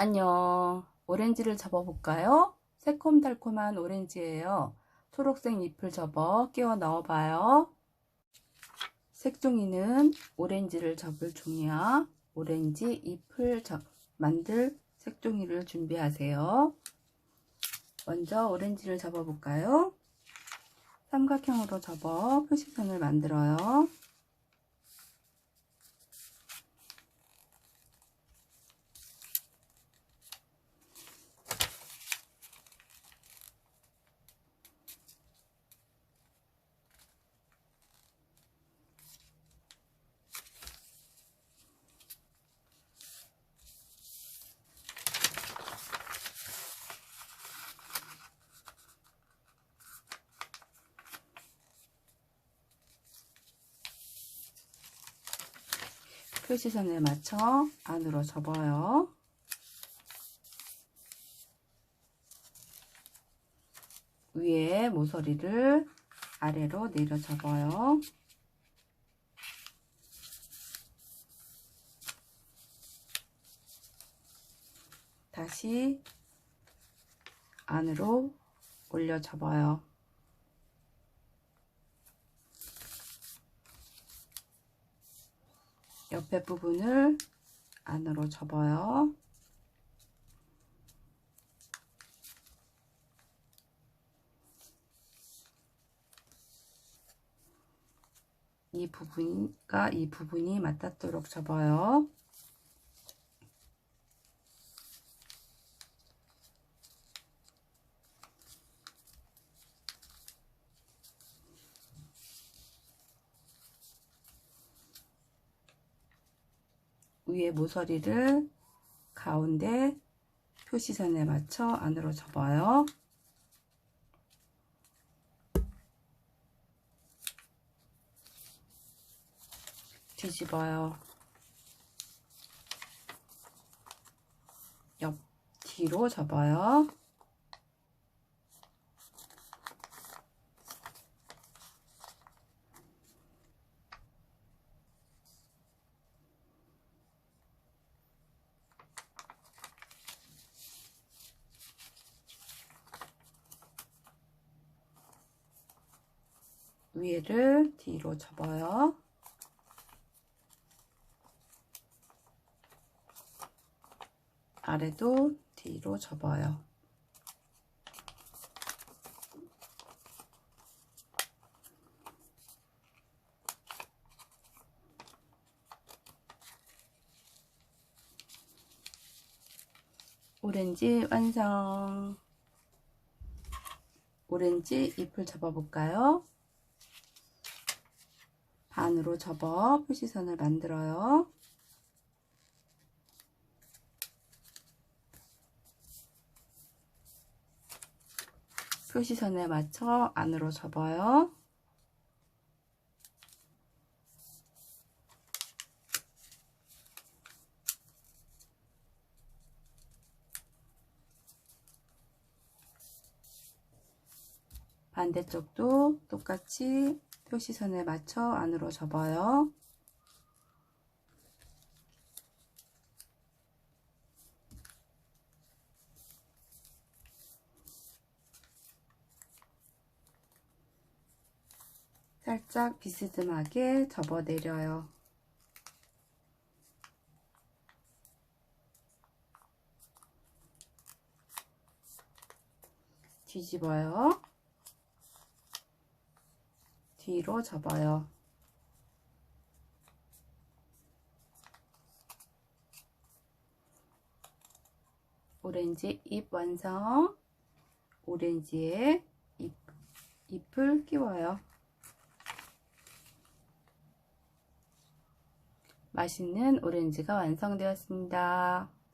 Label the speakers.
Speaker 1: 안녕. 오렌지를 접어볼까요? 새콤달콤한 오렌지예요. 초록색 잎을 접어 끼워 넣어봐요. 색종이는 오렌지를 접을 종이야. 오렌지 잎을 접, 만들 색종이를 준비하세요. 먼저 오렌지를 접어볼까요? 삼각형으로 접어 표시선을 만들어요. 표시선을 맞춰 안으로 접어요. 위에 모서리를 아래로 내려 접어요. 다시 안으로 올려 접어요. 옆에 부분을 안으로 접어요. 이 부분과 이 부분이 맞닿도록 접어요. 위에 모서리를 가운데 표시선에 맞춰 안으로 접어요. 뒤집어요. 옆 뒤로 접어요. 위를 뒤로 접어요. 아래도 뒤로 접어요. 오렌지 완성. 오렌지 잎을 접어볼까요? 반으로 접어 표시선을 만들어요. 표시선에 맞춰 안으로 접어요. 반대쪽도 똑같이 표시선에 맞춰 안으로 접어요. 살짝 비스듬하게 접어 내려요. 뒤집어요. 뒤로 접어요. 오렌지 잎 완성. 오렌지에 잎, 잎을 끼워요. 맛있는 오렌지가 완성되었습니다.